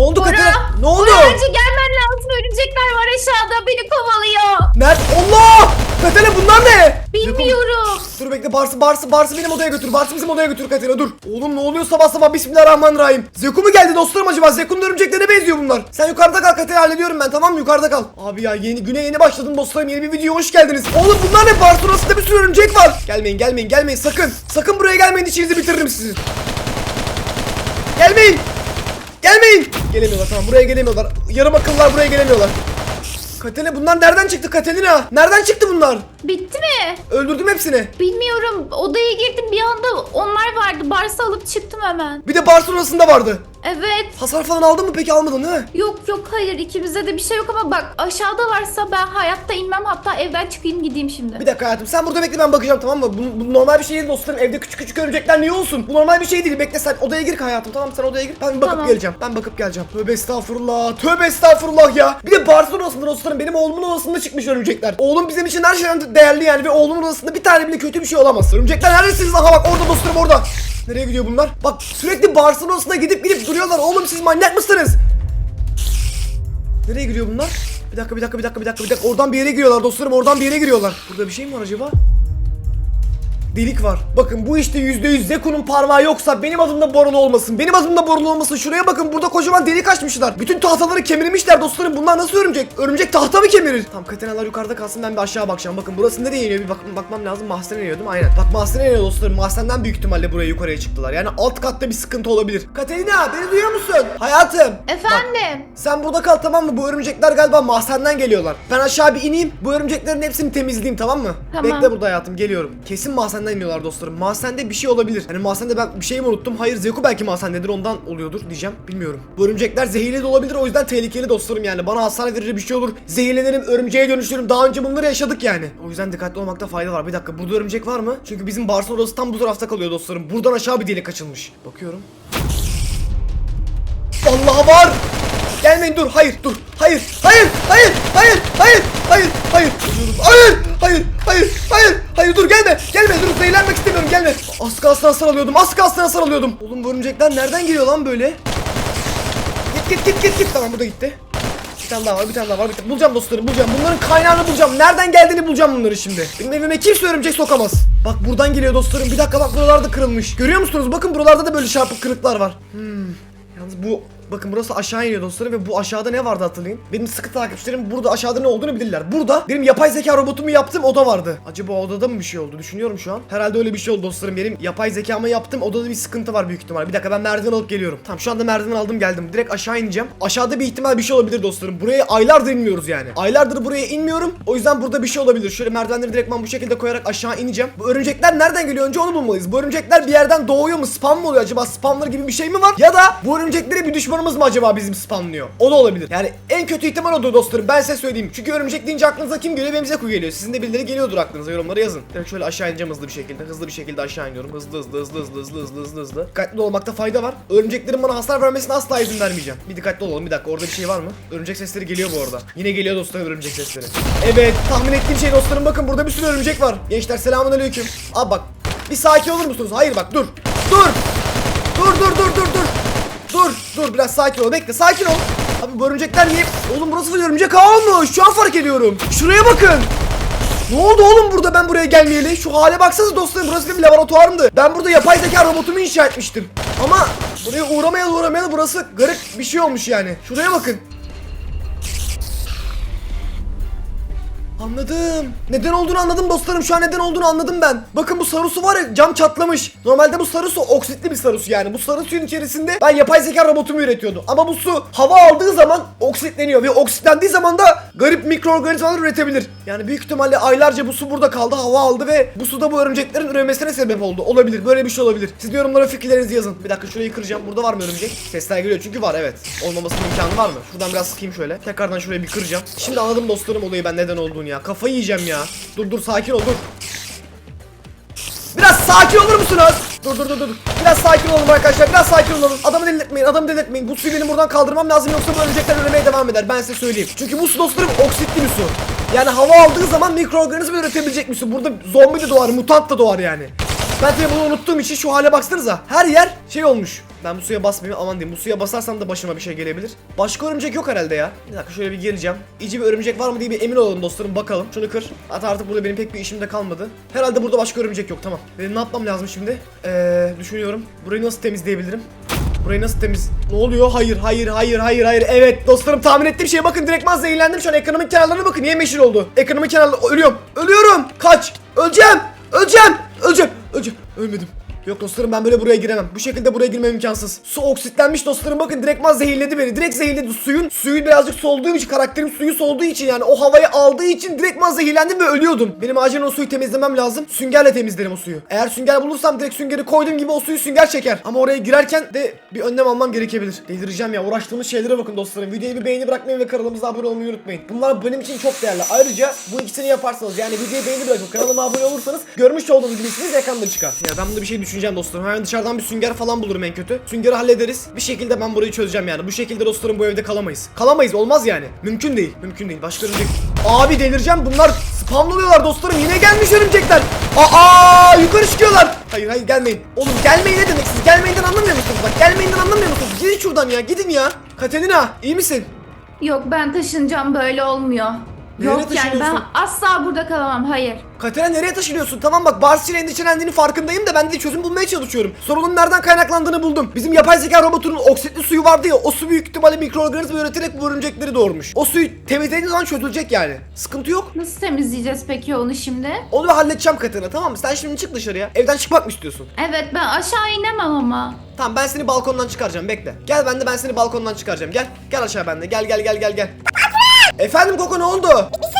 Ne oldu Bora, Katerina? Ne oldu? Bora önce gelmen lazım. Örümcekler var aşağıda. Beni kovalıyor. Nerede? Allah! Katerina bunlar ne? Bilmiyorum. Dur bekle Bars'ı Bars'ı Bars'ı benim odaya götür. Bars'ı bizim odaya götür Katerina dur. Oğlum ne oluyor sabah sabah Bismillahirrahmanirrahim. Zeku mu geldi dostlarım acaba? Zeku'nun örümceklerine benziyor bunlar. Sen yukarıda kal Katerina hallediyorum ben tamam mı? Yukarıda kal. Abi ya yeni güne yeni başladım dostlarım. Yeni bir videoya hoş geldiniz. Oğlum bunlar ne? Bars'ın orasında bir sürü örümcek var. Gelmeyin gelmeyin gelmeyin sakın. Sakın buraya gelmeyin içinizi bitiririm sizin. Gelmeyin. Gelmeyin. Gelemiyorlar tamam buraya gelemiyorlar. Yarım akıllar buraya gelemiyorlar. Katerina bunlar nereden çıktı Katerina? Nereden çıktı bunlar? Bitti mi? Öldürdüm hepsini. Bilmiyorum. Odaya girdim bir anda onlar vardı. Barsı alıp çıktım hemen. Bir de Bars'ın odasında vardı. Evet. Hasar falan aldın mı peki almadın değil mi? Yok yok hayır ikimizde de bir şey yok ama bak aşağıda varsa ben hayatta inmem hatta evden çıkayım gideyim şimdi. Bir dakika hayatım sen burada bekle ben bakacağım tamam mı? Bu, bu normal bir şey değil dostlarım evde küçük küçük örümcekler niye olsun? Bu normal bir şey değil bekle sen odaya gir hayatım tamam sen odaya gir ben bakıp Tamam. geleceğim. Ben bakıp geleceğim. Tövbe estağfurullah tövbe estağfurullah ya. Bir de Bars'ın odasında dostlarım benim oğlumun odasında çıkmış örümcekler. Oğlum bizim için her şeyden değerli yani ve oğlumun odasında bir tane bile kötü bir şey olamaz. Örümcekler neredesiniz aha bak orada dostlarım orada. Nereye gidiyor bunlar? Bak sürekli Bars'ın odasına gidip gidip duruyorlar. Oğlum siz manyak mısınız? Nereye giriyor bunlar? Bir dakika bir dakika bir dakika bir dakika bir dakika oradan bir yere giriyorlar dostlarım oradan bir yere giriyorlar. Burada bir şey mi var acaba? Delik var. Bakın bu işte %100 Zeku'nun parmağı yoksa benim adımda Boron olmasın. Benim adımda Boron olmasın. Şuraya bakın burada kocaman delik açmışlar. Bütün tahtaları kemirmişler dostlarım. Bunlar nasıl örümcek? Örümcek tahta mı kemirir? Tamam Katenalar yukarıda kalsın ben bir aşağı bakacağım. Bakın burası nereye iniyor bir bak bakmam lazım. Mahzene iniyor değil mi? Aynen. Bak mahzene iniyor dostlarım. Mahzenden büyük ihtimalle buraya yukarıya çıktılar. Yani alt katta bir sıkıntı olabilir. Katerina beni duyuyor musun? Hayatım. Efendim. Sen burada kal tamam mı? Bu örümcekler galiba mahzenden geliyorlar. Ben aşağı bir ineyim. Bu örümceklerin hepsini temizleyeyim tamam mı? Tamam. Bekle burada hayatım geliyorum. Kesin mahzenden iniyorlar dostlarım. Mahzende bir şey olabilir. Hani mahzende ben bir şey mi unuttum? Hayır Zeku belki mahzendedir ondan oluyordur diyeceğim. Bilmiyorum. Bu örümcekler zehirli de olabilir o yüzden tehlikeli dostlarım yani. Bana hasar verir bir şey olur. Zehirlenirim, örümceğe dönüşürüm. Daha önce bunları yaşadık yani. O yüzden dikkatli olmakta fayda var. Bir dakika burada örümcek var mı? Çünkü bizim Barson odası tam bu tarafta kalıyor dostlarım. Buradan aşağı bir delik açılmış. Bakıyorum. Vallahi var. Gelmeyin dur. Hayır dur. Hayır. Hayır. Hayır. Hayır. Hayır. Hayır. Hayır. Hayır. Hayır. Hayır. Hayır. Hayır dur gelme. Gelme dur. Zehirlenmek istemiyorum. Gelme. Az kalsın hasar alıyordum. Az kalsın hasar alıyordum. Oğlum bu örümcekler nereden geliyor lan böyle? Git git git git git. Tamam bu da gitti. Bir tane daha var, bir tane daha var. Bir tane. Bulacağım dostlarım, bulacağım. Bunların kaynağını bulacağım. Nereden geldiğini bulacağım bunları şimdi. Benim evime kimse örümcek sokamaz. Bak buradan geliyor dostlarım. Bir dakika bak buralarda kırılmış. Görüyor musunuz? Bakın buralarda da böyle çarpık kırıklar var. Hmm. Yalnız bu Bakın burası aşağı iniyor dostlarım ve bu aşağıda ne vardı hatırlayın. Benim sıkı takipçilerim burada aşağıda ne olduğunu bilirler. Burada benim yapay zeka robotumu yaptığım oda vardı. Acaba odada mı bir şey oldu? Düşünüyorum şu an. Herhalde öyle bir şey oldu dostlarım. Benim yapay zekamı yaptım. Odada bir sıkıntı var büyük ihtimal. Bir dakika ben merdiven alıp geliyorum. Tamam şu anda merdiven aldım geldim. Direkt aşağı ineceğim. Aşağıda bir ihtimal bir şey olabilir dostlarım. Buraya aylardır inmiyoruz yani. Aylardır buraya inmiyorum. O yüzden burada bir şey olabilir. Şöyle merdivenleri direktman bu şekilde koyarak aşağı ineceğim. Bu örümcekler nereden geliyor? Önce onu bulmalıyız. Bu örümcekler bir yerden doğuyor mu? Spam mı oluyor acaba? Spamlar gibi bir şey mi var? Ya da bu örümceklere bir düşmanımız mı acaba bizim spamlıyor? O da olabilir. Yani en kötü ihtimal odur dostlarım. Ben size söyleyeyim. Çünkü örümcek deyince aklınıza kim geliyor? Benim Zeku geliyor. Sizin de birileri geliyordur aklınıza. Yorumlara yazın. Direkt şöyle aşağı ineceğim hızlı bir şekilde. Hızlı bir şekilde aşağı iniyorum. Hızlı hızlı hızlı hızlı hızlı hızlı hızlı hızlı. Dikkatli olmakta fayda var. Örümceklerin bana hasar vermesine asla izin vermeyeceğim. Bir dikkatli olalım. Bir dakika orada bir şey var mı? Örümcek sesleri geliyor bu arada. Yine geliyor dostlarım örümcek sesleri. Evet tahmin ettiğim şey dostlarım bakın burada bir sürü örümcek var. Gençler selamun aleyküm. Abi bak bir sakin olur musunuz? Hayır bak dur. Dur. Dur dur dur dur dur. Dur dur biraz sakin ol bekle sakin ol. Abi bu örümcekler niye? Oğlum burası full örümcek ağı olmuş. Şu an fark ediyorum. Şuraya bakın. Ne oldu oğlum burada ben buraya gelmeyeli? Şu hale baksanıza dostlarım burası bir laboratuvarımdı. Ben burada yapay zeka robotumu inşa etmiştim. Ama buraya uğramayalı uğramayalı burası garip bir şey olmuş yani. Şuraya bakın. Anladım. Neden olduğunu anladım dostlarım. Şu an neden olduğunu anladım ben. Bakın bu sarı su var ya cam çatlamış. Normalde bu sarı su oksitli bir sarı su yani. Bu sarı suyun içerisinde ben yapay zeka robotumu üretiyordum. Ama bu su hava aldığı zaman oksitleniyor ve oksitlendiği zaman da garip mikroorganizmalar üretebilir. Yani büyük ihtimalle aylarca bu su burada kaldı, hava aldı ve bu suda bu örümceklerin üremesine sebep oldu. Olabilir. Böyle bir şey olabilir. Siz de yorumlara fikirlerinizi yazın. Bir dakika şurayı kıracağım. Burada var mı örümcek? Sesler geliyor çünkü var evet. Olmamasının imkanı var mı? Şuradan biraz sıkayım şöyle. Tekrardan şurayı bir kıracağım. Şimdi anladım dostlarım olayı ben neden olduğunu ya. Kafayı yiyeceğim ya. Dur dur sakin ol dur. Biraz sakin olur musunuz? Dur dur dur dur. Biraz sakin olun arkadaşlar. Biraz sakin olun. Adamı delirtmeyin. Adamı delirtmeyin. Bu suyu benim buradan kaldırmam lazım yoksa bu örümcekler üremeye devam eder. Ben size söyleyeyim. Çünkü bu su dostlarım oksitli bir su. Yani hava aldığı zaman mikroorganizma üretebilecek bir su. Burada zombi de doğar, mutant da doğar yani. Ben tabii bunu unuttuğum için şu hale baksanıza. Her yer şey olmuş. Ben bu suya basmayayım aman diyeyim. Bu suya basarsam da başıma bir şey gelebilir. Başka örümcek yok herhalde ya. Bir dakika şöyle bir geleceğim. İyice bir örümcek var mı diye bir emin olalım dostlarım bakalım. Şunu kır. Hatta artık burada benim pek bir işim de kalmadı. Herhalde burada başka örümcek yok tamam. Benim ne yapmam lazım şimdi? Eee düşünüyorum. Burayı nasıl temizleyebilirim? Burayı nasıl temiz? Ne oluyor? Hayır, hayır, hayır, hayır, hayır. Evet dostlarım tahmin ettiğim şeye bakın. Direktman zehirlendim şu an. Ekranımın kenarlarına bakın. Niye meşhur oldu? Ekranımın kenarları... Ölüyorum. Ölüyorum. Kaç. Öleceğim. Öleceğim. Öleceğim. Öleceğim. Ölmedim. Yok dostlarım ben böyle buraya giremem. Bu şekilde buraya girmem imkansız. Su oksitlenmiş dostlarım bakın direktman zehirledi beni. Direkt zehirledi suyun. Suyu birazcık solduğum için karakterim suyu solduğu için yani o havayı aldığı için direktman zehirlendim ve ölüyordum. Benim acilen o suyu temizlemem lazım. Süngerle temizlerim o suyu. Eğer sünger bulursam direkt süngeri koyduğum gibi o suyu sünger çeker. Ama oraya girerken de bir önlem almam gerekebilir. Delireceğim ya uğraştığımız şeylere bakın dostlarım. Videoyu bir beğeni bırakmayı ve kanalımıza abone olmayı unutmayın. Bunlar benim için çok değerli. Ayrıca bu ikisini yaparsanız yani videoyu beğeni bırakıp kanalıma abone olursanız görmüş olduğunuz gibi ekranda çıkar. Ya ben burada bir şey düşüneceğim dostlarım. Hemen dışarıdan bir sünger falan bulurum en kötü. Süngeri hallederiz. Bir şekilde ben burayı çözeceğim yani. Bu şekilde dostlarım bu evde kalamayız. Kalamayız olmaz yani. Mümkün değil. Mümkün değil. Başka örümcek. Abi delireceğim. Bunlar spamlanıyorlar dostlarım. Yine gelmiş örümcekler. Aa yukarı çıkıyorlar. Hayır hayır gelmeyin. Oğlum gelmeyin ne demek siz? Gelmeyinden anlamıyor musunuz? Bak gelmeyinden anlamıyor musunuz? Gidin şuradan ya. Gidin ya. Katerina iyi misin? Yok ben taşınacağım böyle olmuyor. Nereye Yok yani ben taşınıyorsun? asla burada kalamam hayır. Katerina nereye taşınıyorsun? Tamam bak Barsi ile endişelendiğini farkındayım da ben de çözüm bulmaya çalışıyorum. Sorunun nereden kaynaklandığını buldum. Bizim yapay zeka robotunun oksitli suyu vardı ya o su büyük ihtimalle mikroorganizma üreterek bu örümcekleri doğurmuş. O suyu temizlediğiniz zaman çözülecek yani. Sıkıntı yok. Nasıl temizleyeceğiz peki onu şimdi? Onu halledeceğim Katerina tamam mı? Sen şimdi çık dışarıya. Evden çıkmak mı istiyorsun? Evet ben aşağı inemem ama. Tamam ben seni balkondan çıkaracağım bekle. Gel ben de ben seni balkondan çıkaracağım. Gel. Gel aşağı bende. Gel gel gel gel gel. Efendim Koko ne oldu? Bir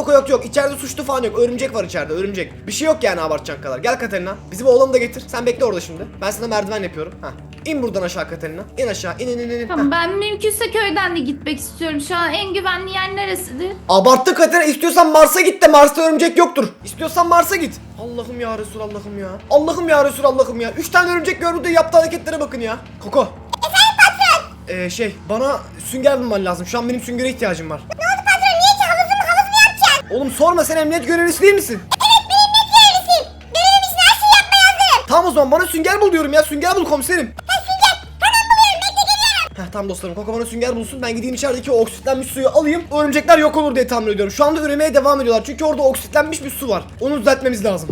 Koko yok yok. İçeride suçlu falan yok. Örümcek var içeride örümcek. Bir şey yok yani abartacak kadar. Gel Katerina. Bizim oğlanı da getir. Sen bekle orada şimdi. Ben sana merdiven yapıyorum. Ha. İn buradan aşağı Katerina. İn aşağı. İn in in in. Tamam Heh. ben mümkünse köyden de gitmek istiyorum. Şu an en güvenli yer neresidir? Abarttı Katerina. İstiyorsan Mars'a git de Mars'ta örümcek yoktur. İstiyorsan Mars'a git. Allah'ım ya Resul Allah'ım ya. Allah'ım ya Resul Allah'ım ya. Üç tane örümcek gördü de yaptığı hareketlere bakın ya. Koko. Efendim patron. Ee, şey bana sünger bulman lazım. Şu an benim süngere ihtiyacım var. Ne Oğlum sorma sen emniyet görevlisi değil misin? Evet bir emniyet görevlisiyim. Görevim için her şeyi yapmaya hazırım. Tamam o zaman bana sünger bul diyorum ya. Sünger bul komiserim. Ha sünger. Hemen buluyorum. Bekle geliyorum. Heh tamam dostlarım Koko bana sünger bulsun ben gideyim içerideki o oksitlenmiş suyu alayım örümcekler yok olur diye tahmin ediyorum Şu anda üremeye devam ediyorlar çünkü orada oksitlenmiş bir su var Onu düzeltmemiz lazım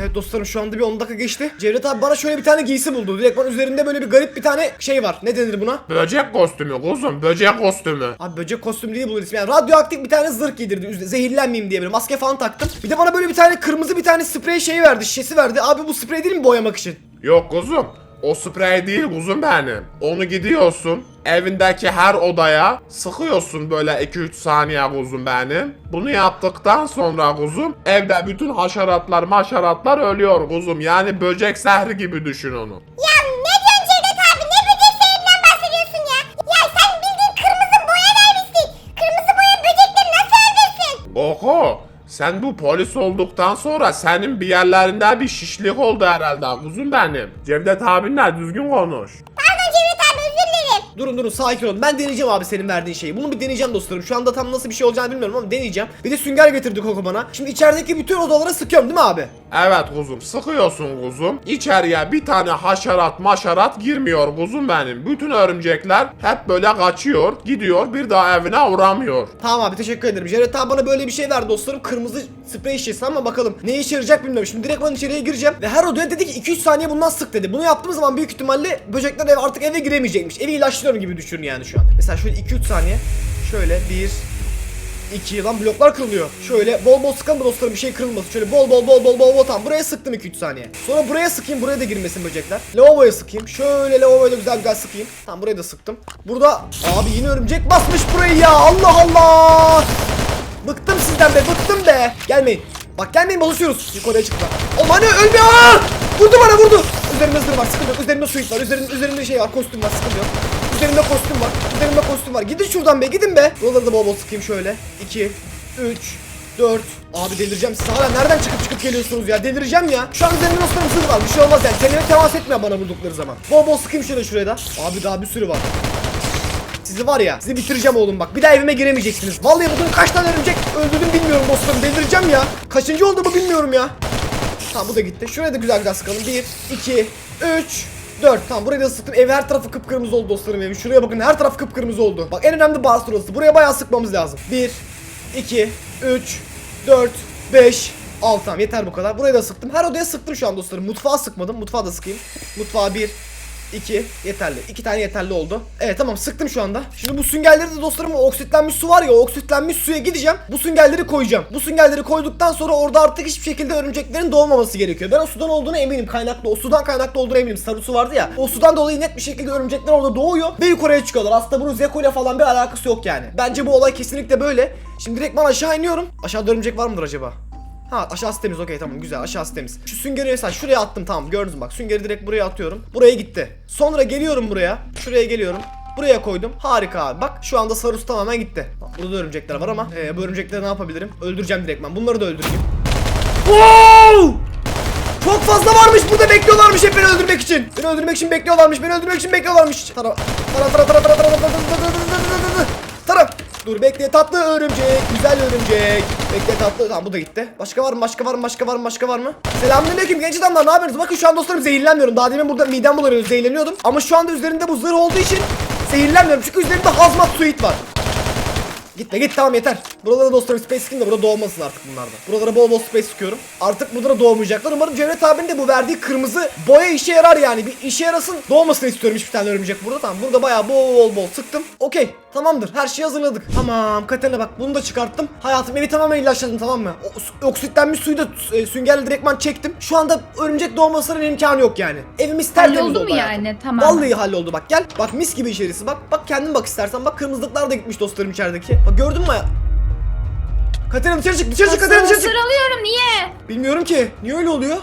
Evet dostlarım şu anda bir 10 dakika geçti. Cevdet abi bana şöyle bir tane giysi buldu. Direkt bana üzerinde böyle bir garip bir tane şey var. Ne denir buna? Böcek kostümü kuzum böcek kostümü. Abi böcek kostüm değil bunun ismi yani radyoaktif bir tane zırh giydirdi. Zehirlenmeyeyim diye böyle maske falan taktım. Bir de bana böyle bir tane kırmızı bir tane sprey şeyi verdi şişesi verdi. Abi bu sprey değil mi boyamak için? Yok kuzum o sprey değil kuzum benim. Onu gidiyorsun evindeki her odaya sıkıyorsun böyle 2-3 saniye kuzum benim. Bunu yaptıktan sonra kuzum evde bütün haşeratlar maşaratlar ölüyor kuzum. Yani böcek zehri gibi düşün onu. Ya ne diyorsun Cevdet abi? Ne böcek zehrinden bahsediyorsun ya? Ya sen bildiğin kırmızı boya vermişsin. Kırmızı boya böcekleri nasıl öldürsün? Oho sen bu polis olduktan sonra senin bir yerlerinde bir şişlik oldu herhalde kuzum benim. Cevdet abinle düzgün konuş. Durun durun sakin olun. Ben deneyeceğim abi senin verdiğin şeyi. Bunu bir deneyeceğim dostlarım. Şu anda tam nasıl bir şey olacağını bilmiyorum ama deneyeceğim. Bir de sünger getirdi Koko bana. Şimdi içerideki bütün odalara sıkıyorum değil mi abi? Evet kuzum sıkıyorsun kuzum. İçeriye bir tane haşerat maşarat girmiyor kuzum benim. Bütün örümcekler hep böyle kaçıyor gidiyor bir daha evine uğramıyor. Tamam abi teşekkür ederim. Jared abi bana böyle bir şey verdi dostlarım. Kırmızı sprey şişesi ama bakalım ne işe yarayacak bilmiyorum. Şimdi direkt ben içeriye gireceğim. Ve her odaya dedi ki 2-3 saniye bundan sık dedi. Bunu yaptığım zaman büyük ihtimalle böcekler ev artık eve giremeyecekmiş. Evi ilaçlıyorum gibi düşünün yani şu an. Mesela şöyle 2-3 saniye. Şöyle 1 2 lan bloklar kırılıyor. Şöyle bol bol sıkalım dostlarım bir şey kırılmasın. Şöyle bol bol bol bol bol bol tamam. Buraya sıktım 2-3 saniye. Sonra buraya sıkayım. Buraya da girmesin böcekler. Lavaboya sıkayım. Şöyle lavaboya da güzel güzel sıkayım. Tamam buraya da sıktım. Burada abi yine örümcek basmış burayı ya. Allah Allah. Bıktım sizden be bıktım be. Gelmeyin. Bak gelmeyin çalışıyoruz. Yukarıya çıktı. Oğlum hani ölmüyor. Vurdu bana vurdu. Üzerimde zırh var sıkıntı yok. Üzerimde suit var. Üzerimde, üzerimde şey var kostüm var sıkıntı yok. Üzerimde kostüm var. Üzerimde kostüm var. Gidin şuradan be gidin be. Buraları da bol bol sıkayım şöyle. 2, 3, 4. Abi delireceğim siz hala nereden çıkıp çıkıp geliyorsunuz ya delireceğim ya. Şu an üzerimde dostlarım zırh var bir şey olmaz yani. Tenime temas etmiyor bana vurdukları zaman. Bol bol sıkayım şöyle şuraya da. Abi daha bir sürü var. Siz sizi var ya. Sizi bitireceğim oğlum bak. Bir daha evime giremeyeceksiniz. Vallahi bugün kaç tane örümcek öldürdüm bilmiyorum dostlarım. Delireceğim ya. Kaçıncı oldu bu bilmiyorum ya. Tamam bu da gitti. Şuraya da güzel gaz sıkalım. 1, 2, 3, 4. Tamam burayı da sıktım. Ev her tarafı kıpkırmızı oldu dostlarım evim. Şuraya bakın her taraf kıpkırmızı oldu. Bak en önemli bars burası. Buraya bayağı sıkmamız lazım. 1, 2, 3, 4, 5, 6. Tamam yeter bu kadar. Burayı da sıktım. Her odaya sıktım şu an dostlarım. Mutfağa sıkmadım. Mutfağa da sıkayım. Mutfağa 1, 2 yeterli. 2 tane yeterli oldu. Evet tamam sıktım şu anda. Şimdi bu süngerleri de dostlarım oksitlenmiş su var ya oksitlenmiş suya gideceğim. Bu süngerleri koyacağım. Bu süngerleri koyduktan sonra orada artık hiçbir şekilde örümceklerin doğmaması gerekiyor. Ben o sudan olduğuna eminim kaynaklı. O sudan kaynaklı olduğuna eminim. Sarı su vardı ya. O sudan dolayı net bir şekilde örümcekler orada doğuyor ve yukarıya çıkıyorlar. Aslında bunun Zeko ile falan bir alakası yok yani. Bence bu olay kesinlikle böyle. Şimdi direkt ben aşağı iniyorum. Aşağıda örümcek var mıdır acaba? Ha aşağısı temiz okey tamam güzel aşağısı temiz. Şu süngeri mesela şuraya attım tamam gördünüz mü bak süngeri direkt buraya atıyorum. Buraya gitti. Sonra geliyorum buraya. Şuraya geliyorum. Buraya koydum. Harika abi. Bak şu anda sarı su tamamen gitti. Bak, burada da örümcekler var ama e, bu örümcekleri ne yapabilirim? Öldüreceğim direkt ben. Bunları da öldüreyim. Wow! Çok fazla varmış burada bekliyorlarmış hep beni öldürmek için. Beni öldürmek için bekliyorlarmış. Beni öldürmek için bekliyorlarmış. Tara tara tara tara tara tara tara tara tara tara Dur bekle tatlı örümcek. Güzel örümcek. Bekle tatlı. Tamam bu da gitti. Başka var mı? Başka var mı? Başka var mı? Başka var mı? Selamünaleyküm genç adamlar. Ne yapıyorsunuz? Bakın şu an dostlarım zehirlenmiyorum. Daha demin burada midem bulanıyordu. Zehirleniyordum. Ama şu anda üzerinde bu zırh olduğu için zehirlenmiyorum. Çünkü üzerinde hazmat suit var. Gitme git tamam yeter. Buralara dostlarım space skin de burada doğmasın artık bunlarda. Buralara bol bol space sıkıyorum. Artık buralara doğmayacaklar. Umarım Cevdet abinin de bu verdiği kırmızı boya işe yarar yani. Bir işe yarasın. Doğmasını istiyorum hiçbir tane örümcek burada. Tamam burada bayağı bol bol bol sıktım. Okey tamamdır. Her şeyi hazırladık. Tamam Katerina bak bunu da çıkarttım. Hayatım evi tamamen ilaçladım tamam mı? O, oksitlenmiş suyu da e, süngerle direktman çektim. Şu anda örümcek doğmasının imkanı yok yani. Evimiz tertemiz Halloldu oldu mu hayatım. yani? Tamam. Vallahi halloldu bak gel. Bak mis gibi içerisi bak. Bak kendin bak istersen. Bak kırmızılıklar da gitmiş dostlarım içerideki. Bak gördün mü? Katerina dışarı çık dışarı çık Katerina dışarı çık. Sıralıyorum niye? Bilmiyorum ki. Niye öyle oluyor?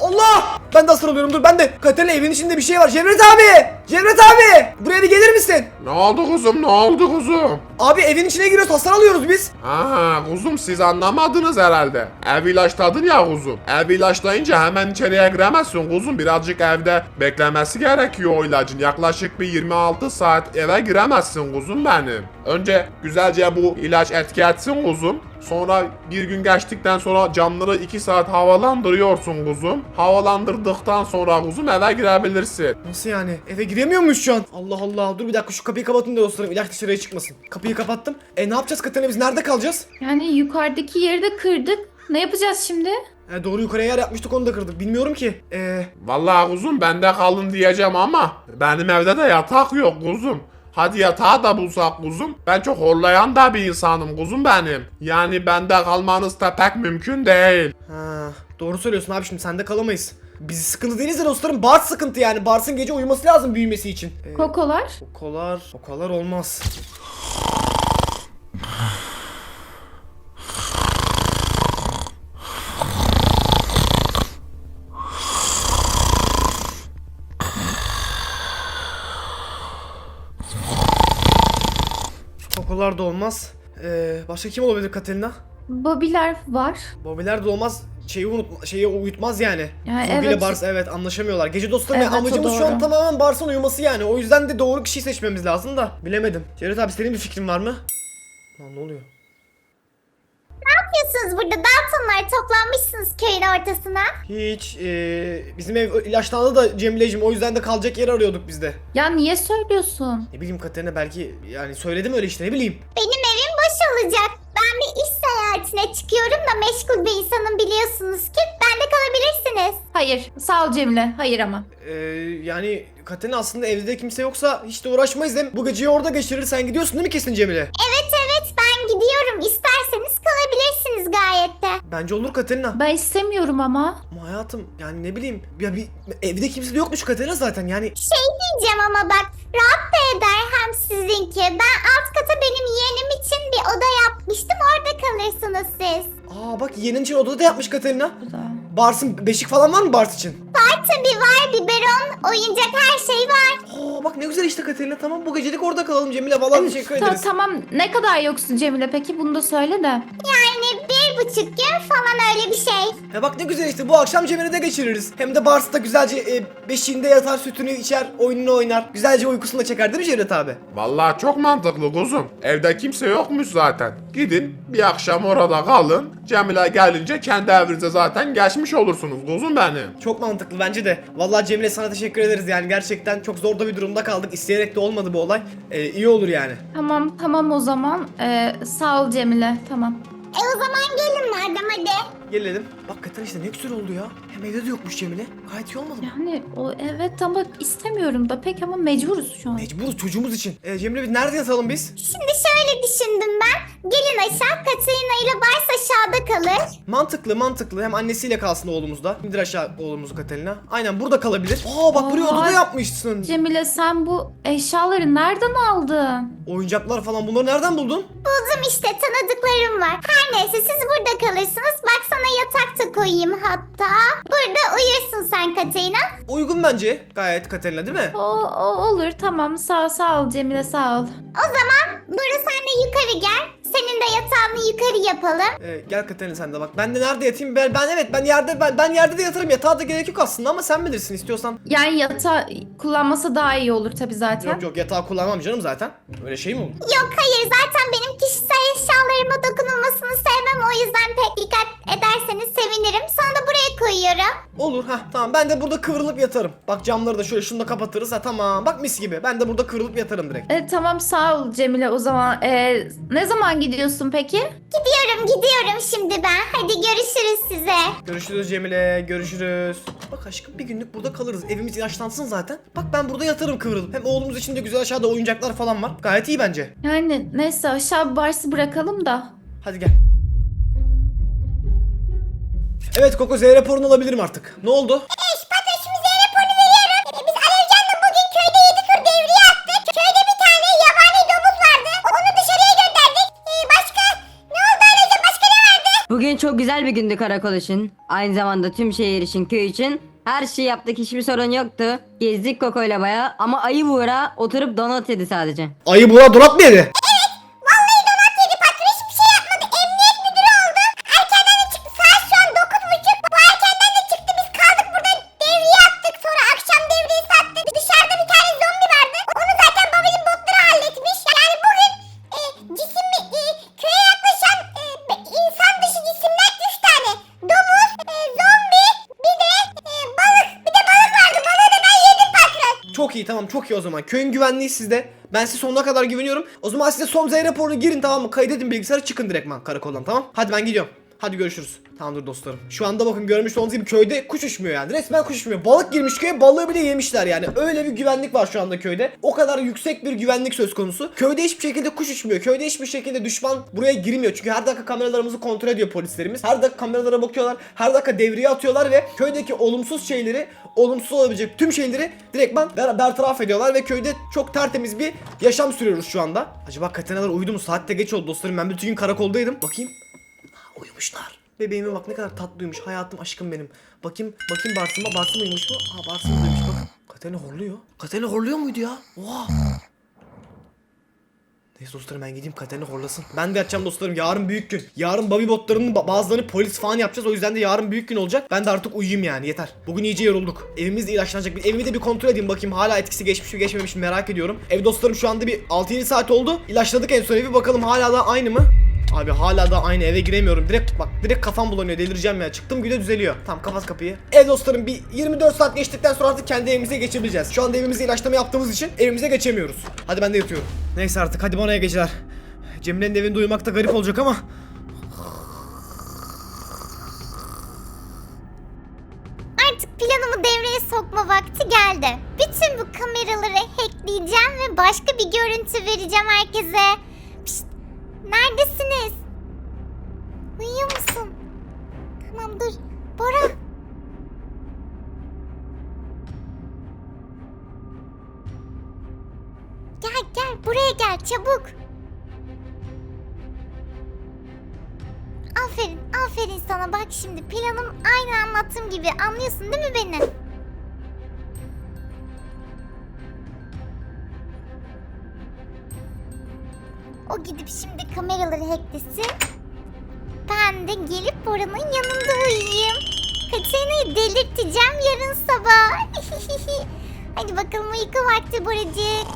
Allah! Ben de hasar oluyorum dur ben de. Katerina evin içinde bir şey var. Cevdet abi! Cevdet abi! Buraya bir gelir misin? Ne oldu kuzum ne oldu kuzum? Abi evin içine giriyoruz hasar alıyoruz biz. Ha kuzum siz anlamadınız herhalde. Ev ilaçladın ya kuzum. Ev ilaçlayınca hemen içeriye giremezsin kuzum. Birazcık evde beklemesi gerekiyor o ilacın. Yaklaşık bir 26 saat eve giremezsin kuzum benim. Önce güzelce bu ilaç etki etsin kuzum. Sonra bir gün geçtikten sonra camları 2 saat havalandırıyorsun kuzum. Havalandırdıktan sonra kuzum eve girebilirsin. Nasıl yani? Eve giremiyor muyuz şu an? Allah Allah. Dur bir dakika şu kapıyı kapatın da dostlarım. İlaç dışarıya çıkmasın. Kapıyı kapattım. E ne yapacağız Katerina biz nerede kalacağız? Yani yukarıdaki yeri de kırdık. Ne yapacağız şimdi? E, doğru yukarıya yer yapmıştık onu da kırdık. Bilmiyorum ki. E, Vallahi kuzum bende kalın diyeceğim ama benim evde de yatak yok kuzum. Hadi yatağı da bulsak kuzum. Ben çok horlayan da bir insanım kuzum benim. Yani bende kalmanız da pek mümkün değil. Ha, doğru söylüyorsun abi şimdi sende kalamayız. Biz sıkıntı değiliz de dostlarım. Bart sıkıntı yani. Bart'ın gece uyuması lazım büyümesi için. Ee, Kokolar. Kokolar, kokolar olmaz. Kokolar da olmaz. Ee, başka kim olabilir Katerina? Bobiler var. Bobiler de olmaz. Şeyi unutma, şeyi uyutmaz yani. Ya Zombie ile evet. Bars evet anlaşamıyorlar. Gece dostlarım Evet, amacımız şu an tamamen Bars'ın uyuması yani. O yüzden de doğru kişiyi seçmemiz lazım da. Bilemedim. Cevdet abi senin bir fikrin var mı? Lan ne oluyor? Yapıyorsunuz burada? Daltonlar toplanmışsınız köyün ortasına. Hiç eee, bizim ev ilaçlandı da Cemile'cim o yüzden de kalacak yer arıyorduk biz de. Ya niye söylüyorsun? Ne bileyim Katerina belki yani söyledim öyle işte ne bileyim. Benim evim boş olacak. Ben bir iş seyahatine çıkıyorum da meşgul bir insanım biliyorsunuz ki. Bende kalabilirsiniz. Hayır. Sağ ol Cemile. Hayır ama. Eee, yani Katerina aslında evde de kimse yoksa hiç de uğraşmayız hem bu geceyi orada geçirir sen gidiyorsun değil mi kesin Cemile? Evet evet ben gidiyorum. İsterseniz kalabilirsiniz gayet de. Bence olur Katerina. Ben istemiyorum ama. Ama hayatım yani ne bileyim ya bir evde kimse de yokmuş Katerina zaten yani Şey diyeceğim ama bak rahat da eder hem sizinki. Ben alt kata benim yeğenim için bir oda yapmıştım. Orada kalırsınız siz. Aa bak yeğenin için odada da yapmış Katerina. Bu da. Bars'ın beşik falan var mı Bars için? Var tabii var biberon, oyuncak her şey var. Aa bak ne güzel işte Katerina tamam bu gecelik orada kalalım Cemile vallahi teşekkür Ta- ederiz. tamam. Ne kadar yoksun Cemile peki? Bunu da söyle de. Yani bir buçuk gün falan öyle bir şey. He bak ne güzel işte bu akşam Cemre'de geçiririz. Hem de Bars da güzelce e, beşiğinde yatar sütünü içer oyununu oynar. Güzelce uykusunu da çeker değil mi Cevdet abi? Vallahi çok mantıklı kuzum. Evde kimse yokmuş zaten. Gidin bir akşam orada kalın. Cemile gelince kendi evinize zaten geçmiş olursunuz kuzum benim. Çok mantıklı bence de. Vallahi Cemile sana teşekkür ederiz yani gerçekten çok zor da bir durumda kaldık. İsteyerek de olmadı bu olay. E, iyi olur yani. Tamam tamam o zaman. Ee, sağ ol Cemile. Tamam. E o zaman gelin madem hadi. Gelelim. Bak Katar işte ne güzel oldu ya. Hem evde de yokmuş Cemile. Gayet iyi olmadı mı? Yani o evet ama istemiyorum da pek ama mecburuz şu an. Mecburuz çocuğumuz için. E, Cemile biz nerede yatalım biz? Şimdi şöyle düşündüm ben. Gelin aşağı Katerina ile Bars aşağıda kalır. Mantıklı mantıklı. Hem annesiyle kalsın oğlumuz da. İndir aşağı oğlumuzu Katalina. Aynen burada kalabilir. Aa bak buraya Oha. odada yapmışsın. Cemile sen bu eşyaları nereden aldın? Oyuncaklar falan bunları nereden buldun? Buldum işte tanıdıklarım var. Her neyse siz burada kalırsınız. Bak sana yatak da koyayım hatta. Burada uyursun sen Katerina. Uygun bence. Gayet Katalina değil mi? O, o olur tamam sağ sağ ol Cemile sağ ol. O zaman Duru sen de yukarı gel. Senin de yatağını yukarı yapalım. Ee, gel Katalina sen de bak. Ben de nerede yatayım? Ben, ben evet ben yerde ben, ben yerde de yatarım. Yatağa da gerek yok aslında ama sen bilirsin istiyorsan. Yani yatağı kullanmasa daha iyi olur tabi zaten. Yok yok yatağı kullanmam canım zaten. Öyle şey mi olur? Yok hayır zaten benim kişisel eşyalarıma dokunulmasını sevmem. O yüzden pek dikkat ederseniz sevinirim. Sana da buraya koyuyorum. Olur ha tamam ben de burada kıvrılıp yatarım. Bak camları da şöyle şunu da kapatırız ha tamam. Bak mis gibi. Ben de burada kıvrılıp yatarım direkt. E, tamam sağ ol Cemile o zaman. E, ne zaman gidiyorsun peki? Gidiyorum gidiyorum şimdi ben. Hadi görüşürüz size. Görüşürüz Cemile. Görüşürüz. Bak aşkım bir günlük burada kalırız. Evimiz yaşlansın zaten. Bak ben burada yatarım kıvrılıp. Hem oğlumuz için de güzel aşağıda oyuncaklar falan var. Gayet iyi bence. Yani neyse aşağı bir barsı bırakalım da. Hadi gel. Evet Koko Z raporunu alabilirim artık. Ne oldu? Bugün çok güzel bir gündü karakol için. Aynı zamanda tüm şehir için, köy için. Her şeyi yaptık, hiçbir sorun yoktu. Gezdik Koko'yla baya ama ayı buğra oturup donut yedi sadece. Ayı buna donat mı yedi? Çok iyi o zaman. Köyün güvenliği sizde. Ben size sonuna kadar güveniyorum. O zaman size son Z raporunu girin tamam mı? Kaydedin bilgisayara çıkın direktman karakoldan tamam. Hadi ben gidiyorum. Hadi görüşürüz. Tamamdır dostlarım. Şu anda bakın görmüş olduğunuz gibi köyde kuş uçmuyor yani. Resmen kuş uçmuyor. Balık girmiş köye balığı bile yemişler yani. Öyle bir güvenlik var şu anda köyde. Kadar yüksek bir güvenlik söz konusu. Köyde hiçbir şekilde kuş uçmuyor. Köyde hiçbir şekilde düşman buraya girmiyor. Çünkü her dakika kameralarımızı kontrol ediyor polislerimiz. Her dakika kameralara bakıyorlar. Her dakika devriye atıyorlar ve köydeki olumsuz şeyleri, olumsuz olabilecek tüm şeyleri direktman ber bertaraf ediyorlar ve köyde çok tertemiz bir yaşam sürüyoruz şu anda. Acaba Katenalar uyudu mu? Saatte geç oldu dostlarım. Ben bütün gün karakoldaydım. Bakayım. Ha, uyumuşlar. Bebeğime bak ne kadar tatlıymış. Hayatım aşkım benim. Bakayım bakayım Barsım'a. Barsım uyumuş mu? Aa Barsım uyumuş bak. Katerina horluyor. Katerina horluyor muydu ya? Oha. Neyse dostlarım ben gideyim Katerina horlasın. Ben de yatacağım dostlarım. Yarın büyük gün. Yarın Bobby botlarının ba- bazılarını polis falan yapacağız. O yüzden de yarın büyük gün olacak. Ben de artık uyuyayım yani yeter. Bugün iyice yorulduk. Evimiz de ilaçlanacak. Bir evimi de bir kontrol edeyim bakayım. Hala etkisi geçmiş mi geçmemiş mi merak ediyorum. Ev dostlarım şu anda bir 6-7 saat oldu. İlaçladık en son evi. Bakalım hala da aynı mı? Abi hala da aynı eve giremiyorum. Direkt bak direkt kafam bulanıyor. Delireceğim ya. Çıktım güne düzeliyor. Tamam kapat kapıyı. Ev dostlarım bir 24 saat geçtikten sonra artık kendi evimize geçebileceğiz. Şu anda evimize ilaçlama yaptığımız için evimize geçemiyoruz. Hadi ben de yatıyorum. Neyse artık hadi bana iyi geceler. Cemile'nin evinde uyumak da garip olacak ama Artık planımı devreye sokma vakti geldi. Bütün bu kameraları hackleyeceğim ve başka bir görüntü vereceğim herkese. Neredesiniz? Uyuyor musun? Tamam dur. Bora. Gel gel buraya gel çabuk. Aferin, aferin sana. Bak şimdi planım aynı anlattığım gibi. Anlıyorsun değil mi beni? O gidip şimdi kameraları hacklesin. Ben de gelip Bora'nın yanında uyuyayım. Katerina'yı delirteceğim yarın sabah. Hadi bakalım uyku vakti Boracık.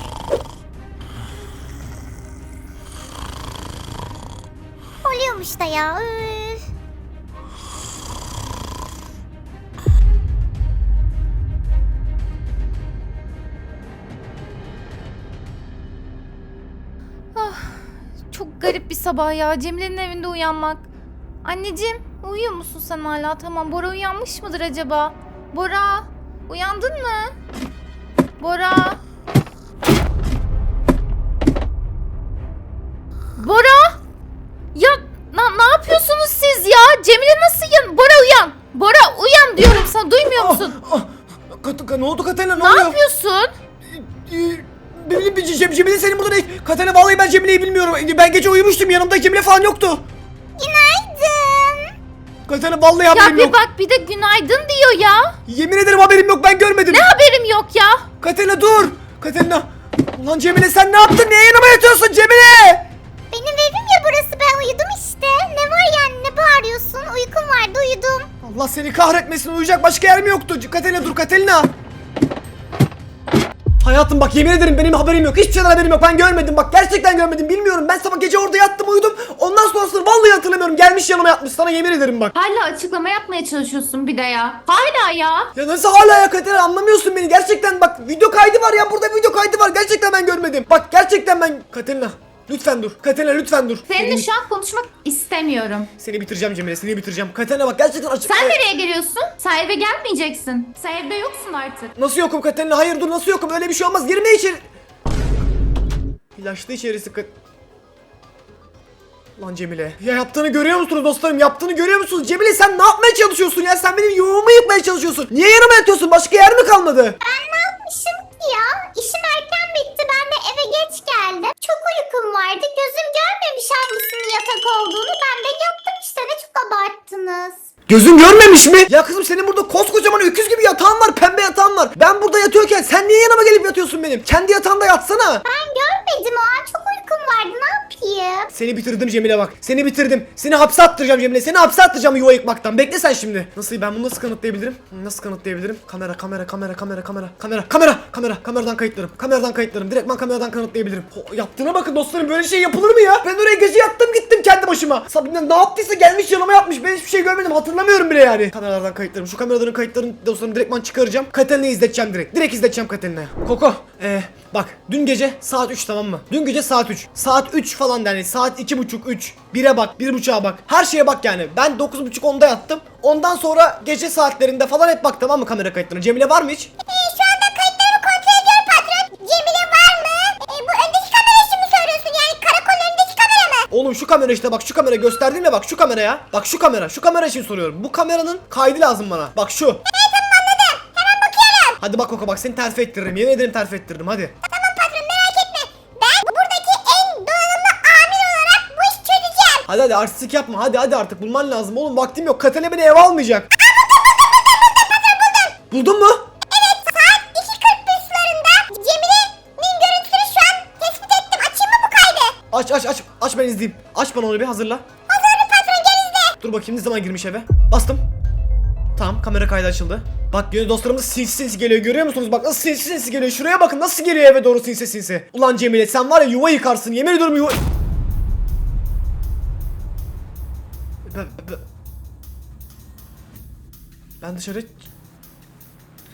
Oluyormuş da ya. Üf. Sabah ya. Cemile'nin evinde uyanmak. Anneciğim uyuyor musun sen hala? Tamam Bora uyanmış mıdır acaba? Bora uyandın mı? Bora. Uyumuştum yanımda Cemile falan yoktu. Günaydın. Katerina vallahi Ya haberim bir yok. bak bir de günaydın diyor ya. Yemin ederim haberim yok ben görmedim. Ne haberim yok ya? Katerina dur. Katerina. Ulan Cemile sen ne yaptın? Niye yanıma yatıyorsun Cemile? Benim evim ya burası ben uyudum işte. Ne var yani ne bağırıyorsun? Uykum vardı uyudum. Allah seni kahretmesin uyuyacak başka yer mi yoktu? Katerina dur Katerina. Hayatım bak yemin ederim benim haberim yok. Hiçbir şeyden haberim yok. Ben görmedim bak. Gerçekten görmedim. Bilmiyorum. Ben sabah gece orada yattım uyudum. Ondan sonrasını vallahi hatırlamıyorum. Gelmiş yanıma yatmış. Sana yemin ederim bak. Hala açıklama yapmaya çalışıyorsun bir de ya. Hala ya. Ya nasıl hala ya Katerina anlamıyorsun beni. Gerçekten bak video kaydı var ya. Burada video kaydı var. Gerçekten ben görmedim. Bak gerçekten ben... Katerina lütfen dur. Katerina lütfen dur. Seninle Seni, şu an konuşmak istemiyorum. seni bitireceğim Cemile. Seni bitireceğim. Katerina bak gerçekten açık... Sen nereye geliyorsun? Eve gelmeyeceksin. Evde yoksun artık. Nasıl yokum Katerina? Hayır dur nasıl yokum? Öyle bir şey olmaz. Girme içeri. İlaçlı içerisi kat... Lan Cemile. Ya yaptığını görüyor musunuz dostlarım? Yaptığını görüyor musunuz? Cemile sen ne yapmaya çalışıyorsun ya? Sen benim yuvamı yıkmaya çalışıyorsun. Niye yanıma yatıyorsun? Başka yer mi kalmadı? Ben Çok uykum vardı gözüm görmemiş abisinin yatak olduğunu. Ben de yattım işte ne çok abarttınız. Gözün görmemiş mi? Ya kızım senin burada koskocaman öküz gibi yatağın var. Pembe yatağın var. Ben burada yatıyorken sen niye yanıma gelip yatıyorsun benim? Kendi yatağında yatsana. Ben görmedim o an çok uykum vardı ne yapayım? Seni bitirdim Cemile bak. Seni bitirdim. Seni hapse attıracağım Cemile. Seni hapse attıracağım yuva yıkmaktan. Bekle sen şimdi. Nasıl ben bunu nasıl kanıtlayabilirim? Nasıl kanıtlayabilirim? Kamera, kamera, kamera, kamera, kamera, kamera, kamera, kamera, kameradan kayıtlarım. Kameradan kayıtlarım. Direktman kameradan kanıtlayabilirim. Ho, yaptığına bakın dostlarım böyle şey yapılır mı ya? Ben oraya gece yattım gittim kendi başıma. Sabine ne yaptıysa gelmiş yanıma yapmış. Ben hiçbir şey görmedim. Hatırlamıyorum bile yani. Kameralardan kayıtlarım. Şu kameraların kayıtlarını dostlarım direktman çıkaracağım. Katalina'yı izleteceğim direkt. Direkt izleteceğim Katalina'ya. Koko. Ee, bak dün gece saat 3 tamam mı? Dün gece saat 3. Saat 3 falan yani saat 2.30 3. 1'e bak 1.30'a bak. Her şeye bak yani. Ben 9.30 10'da yattım. Ondan sonra gece saatlerinde falan hep bak tamam mı kamera kayıtlarına? Cemile var mı hiç? Ee, şu anda kayıtlarımı kontrol ediyorum patron. Cemile var mı? Ee, bu öndeki kamera için mi söylüyorsun yani karakolun önündeki kamera mı? Oğlum şu kamera işte bak şu kamera gösterdim ya bak şu kamera ya. Bak şu kamera şu kamera için soruyorum. Bu kameranın kaydı lazım bana. Bak şu. Hadi bak Koko bak seni terfi ettiririm. Yemin ederim terfi ettiririm hadi. Tamam patron merak etme. Ben buradaki en donanımlı amir olarak bu işi çözeceğim. Hadi hadi artistik yapma. Hadi hadi artık bulman lazım. Oğlum vaktim yok. Katene beni eve almayacak. Buldun mu? Evet saat 2.41 sularında Cemile'nin görüntüsünü şu an tespit ettim. Açayım mı bu kaydı? Aç aç aç. Aç ben izleyeyim. Aç bana onu bir hazırla. Hazırım patron gel izle. Dur bakayım ne zaman girmiş eve. Bastım. Tamam kamera kaydı açıldı. Bak gönül dostlarımız sinsi sinsi geliyor görüyor musunuz? Bak nasıl sinsi sinsi geliyor. Şuraya bakın nasıl geliyor eve doğru sinsi sinsi. Ulan Cemile sen var ya yuva yıkarsın. Yemin ediyorum yuva... Ben, ben dışarı...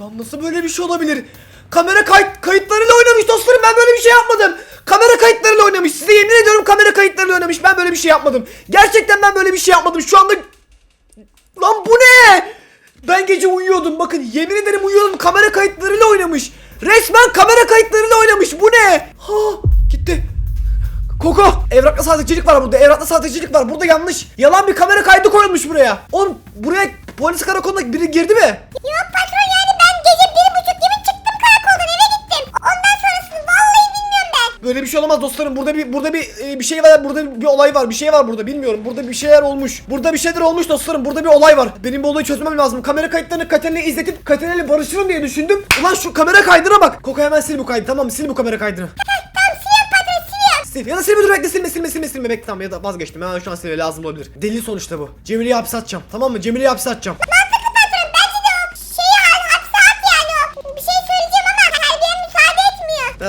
Lan nasıl böyle bir şey olabilir? Kamera kayıt kayıtlarıyla oynamış dostlarım ben böyle bir şey yapmadım. Kamera kayıtlarıyla oynamış. Size yemin ediyorum kamera kayıtlarıyla oynamış. Ben böyle bir şey yapmadım. Gerçekten ben böyle bir şey yapmadım. Şu anda Lan bu ne? Ben gece uyuyordum bakın yemin ederim uyuyordum kamera kayıtlarıyla oynamış. Resmen kamera kayıtlarıyla oynamış bu ne? Ha gitti. Koko evrakla sahtecilik var burada evrakla sahtecilik var burada yanlış. Yalan bir kamera kaydı koyulmuş buraya. Oğlum buraya polis karakoluna biri girdi mi? Yok patron yani ben gece bir buçuk gibi Böyle bir şey olamaz dostlarım. Burada bir burada bir e, bir şey var. Burada bir, bir olay var. Bir şey var burada. Bilmiyorum. Burada bir şeyler olmuş. Burada bir şeyler olmuş dostlarım. Burada bir olay var. Benim bu olayı çözmem lazım. Kamera kayıtlarını Katerina'ya izletip Katerina'yla barışırım diye düşündüm. Ulan şu kamera kaydına bak. Koko hemen sil bu kaydı. Tamam? Sil bu kamera kaydını. Sil. Ya da silme dur bekle silme silme silme silme bekle tamam ya da vazgeçtim. Ben şu an silme lazım olabilir. Delil sonuçta bu. Cemile'yi hapse atacağım. Tamam mı? Cemile'yi hapse atacağım.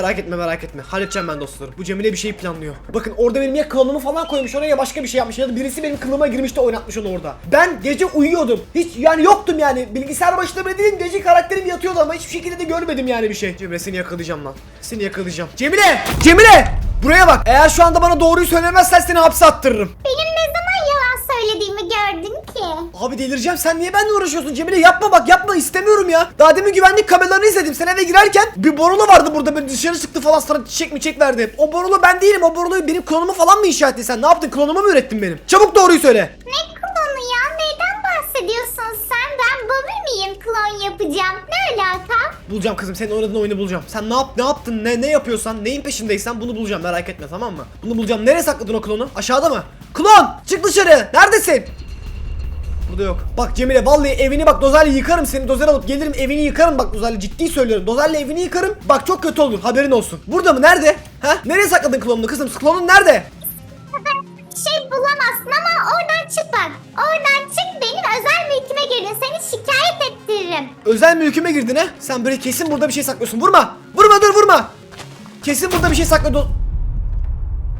Merak etme merak etme. Halledeceğim ben dostlarım. Bu Cemile bir şey planlıyor. Bakın orada benim ya kılımı falan koymuş oraya ya başka bir şey yapmış. Ya da birisi benim kılıma girmiş de oynatmış onu orada. Ben gece uyuyordum. Hiç yani yoktum yani. Bilgisayar başında bile değilim. Gece karakterim yatıyordu ama hiçbir şekilde de görmedim yani bir şey. Cemile seni yakalayacağım lan. Seni yakalayacağım. Cemile! Cemile! Buraya bak. Eğer şu anda bana doğruyu söylemezsen seni hapse attırırım. Benim ne zaman yalan söylediğimi gördün ki? Abi delireceğim sen niye benimle uğraşıyorsun Cemile yapma bak yapma istemiyorum ya. Daha demin güvenlik kameralarını izledim sen eve girerken bir borulu vardı burada böyle dışarı çıktı falan sana çiçek mi çek verdi. O borulu ben değilim o boruluyu benim klonumu falan mı inşa ettin sen ne yaptın klonumu mu ürettin benim? Çabuk doğruyu söyle. Ne klonu ya? Neyden bahsediyorsun sen? Ben Miyim klon yapacağım? Ne alaka? Bulacağım kızım senin oynadığın oyunu bulacağım. Sen ne yap ne yaptın ne ne yapıyorsan neyin peşindeysen bunu bulacağım merak etme tamam mı? Bunu bulacağım. Nereye sakladın o klonu? Aşağıda mı? Klon çık dışarı. Neredesin? Burada yok. Bak Cemile vallahi evini bak dozerle yıkarım seni dozer alıp gelirim evini yıkarım bak dozerle ciddi söylüyorum. Dozerle evini yıkarım. Bak çok kötü olur haberin olsun. Burada mı? Nerede? Ha? Nereye sakladın klonunu kızım? Klonun nerede? Şey bulamazsın ama oradan çık bak. Oradan çık benim özel mülküme girdin. Seni şikayet ettiririm. Özel mülküme girdin ha? Sen böyle kesin burada bir şey saklıyorsun. Vurma! Vurma dur vurma! Kesin burada bir şey sakladın.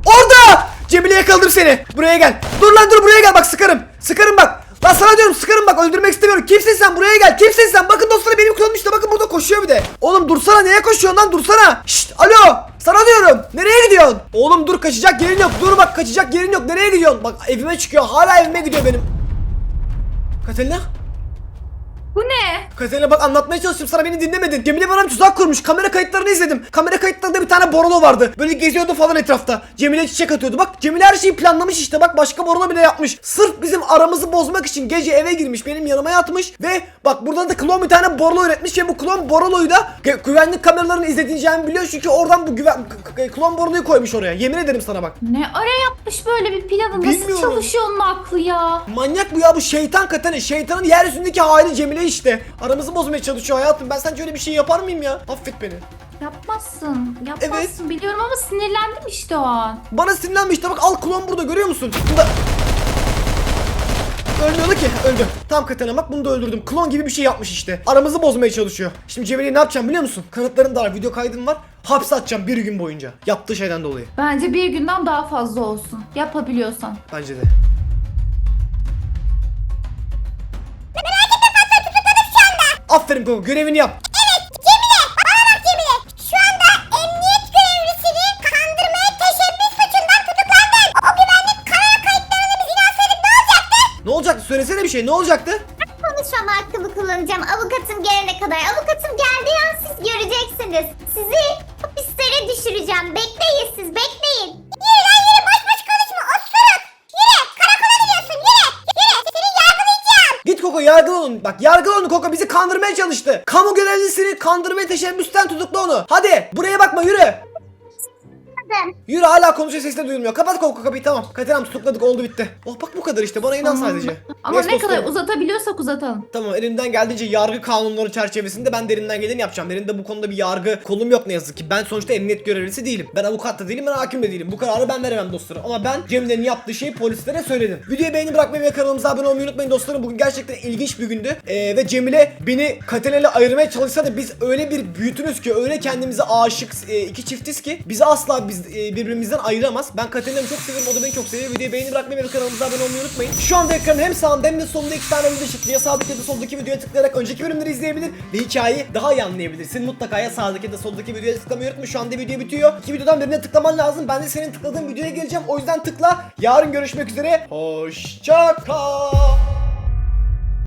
Orada! Cemile yakaladım seni. Buraya gel. Dur lan dur buraya gel bak sıkarım. Sıkarım bak. Lan sana diyorum sıkarım bak öldürmek istemiyorum. Kimsin sen buraya gel. Kimsin sen? Bakın dostlar benim klonum işte bakın burada koşuyor bir de. Oğlum dursana nereye koşuyorsun lan dursana. Şşt alo. Sana diyorum. Gidiyorsun? Oğlum dur kaçacak yerin yok. Dur bak kaçacak yerin yok. Nereye gidiyorsun? Bak evime çıkıyor. Hala evime gidiyor benim. Katerina? Bu ne? Katerina bak anlatmaya çalıştım sana beni dinlemedin. Cemile bana tuzak kurmuş. Kamera kayıtlarını izledim. Kamera kayıtlarında bir tane Borolo vardı. Böyle geziyordu falan etrafta. Cemile çiçek atıyordu. Bak Cemile her şeyi planlamış işte. Bak başka Borolo bile yapmış. Sırf bizim aramızı bozmak için gece eve girmiş. Benim yanıma yatmış. Ve bak buradan da klon bir tane Borolo üretmiş. Ve bu klon Borolo'yu da gü- güvenlik kameralarını izlediğini biliyor. Çünkü oradan bu güven klon Borolo'yu koymuş oraya. Yemin ederim sana bak. Ne ara yapmış böyle bir planı? Nasıl Bilmiyorum. çalışıyor onun aklı ya? Manyak bu ya bu şeytan Katana. Şeytanın yeryüzündeki hali Cemile işte. Aramızı bozmaya çalışıyor hayatım. Ben sence öyle bir şey yapar mıyım ya? Affet beni. Yapmazsın. Yapmazsın biliyorum ama sinirlendim işte o an. Bana sinirlenmiş işte bak al klon burada görüyor musun? Bunda... Ölmüyordu ki öldü. Tam Katana bak bunu da öldürdüm. Klon gibi bir şey yapmış işte. Aramızı bozmaya çalışıyor. Şimdi Cemil'i ne yapacağım biliyor musun? Kanıtlarım da var video kaydım var. Hapse atacağım bir gün boyunca. Yaptığı şeyden dolayı. Bence bir günden daha fazla olsun. Yapabiliyorsan. Bence de. Aferin Koko görevini yap. Cemile bana bak Cemile. Şu anda emniyet görevlisini kandırmaya teşebbüs suçundan tutuklandın. O güvenlik kamera kayıtlarını biz inansaydık ne olacaktı? Ne olacaktı söylesene bir şey ne olacaktı? Konuşmama hakkımı kullanacağım avukatım gelene kadar. Avukatım geldiği an siz göreceksiniz. Sizi hapislere düşüreceğim. Bekleyin siz bekleyin. Yürü lan yürü boş boş konuşma osuruk. Yürü karakola gidiyorsun yürü. Yürü seni yargılayacağım. Git Koko yargıla onu. Bak yargıla onu Koko bizi kandırmaya çalıştı. Kamu görevlisini kandırmaya teşebbüsten tutukla onu. Hadi buraya bakma yürü. Yürü hala konuşuyor sesle duyulmuyor. Kapat Koko kapıyı tamam. Katerina tutukladık oldu bitti. Oh bak bu kadar işte bana inan sadece. Ama Neyse ne kadar dostlarım. uzatabiliyorsak uzatalım. Tamam elimden geldiğince yargı kanunları çerçevesinde ben derinden geleni yapacağım. Benim de bu konuda bir yargı kolum yok ne yazık ki. Ben sonuçta emniyet görevlisi değilim. Ben avukat da değilim, ben hakim de değilim. Bu kararı ben veremem dostlarım. Ama ben Cemile'nin yaptığı şeyi polislere söyledim. Videoyu beğeni bırakmayı ve kanalımıza abone olmayı unutmayın dostlarım. Bugün gerçekten ilginç bir gündü. Ee, ve Cemile beni Katerina ile ayırmaya çalışsa da biz öyle bir büyütünüz ki, öyle kendimize aşık e, iki çiftiz ki bizi asla biz e, birbirimizden ayıramaz. Ben Katerina'yı çok seviyorum, o da beni çok seviyor. Videoyu beğeni bırakmayı ve kanalımıza abone olmayı unutmayın. Şu anda ekranın hem sağında hem de solunda iki tane video çıktı. Ya sağdaki ya da soldaki videoya tıklayarak önceki bölümleri izleyebilir ve hikayeyi daha iyi anlayabilirsin. Mutlaka ya sağdaki ya da soldaki videoya tıklamayı unutma. Şu anda video bitiyor. İki videodan birine tıklaman lazım. Ben de senin tıkladığın videoya geleceğim. O yüzden tıkla. Yarın görüşmek üzere. Hoşça kal.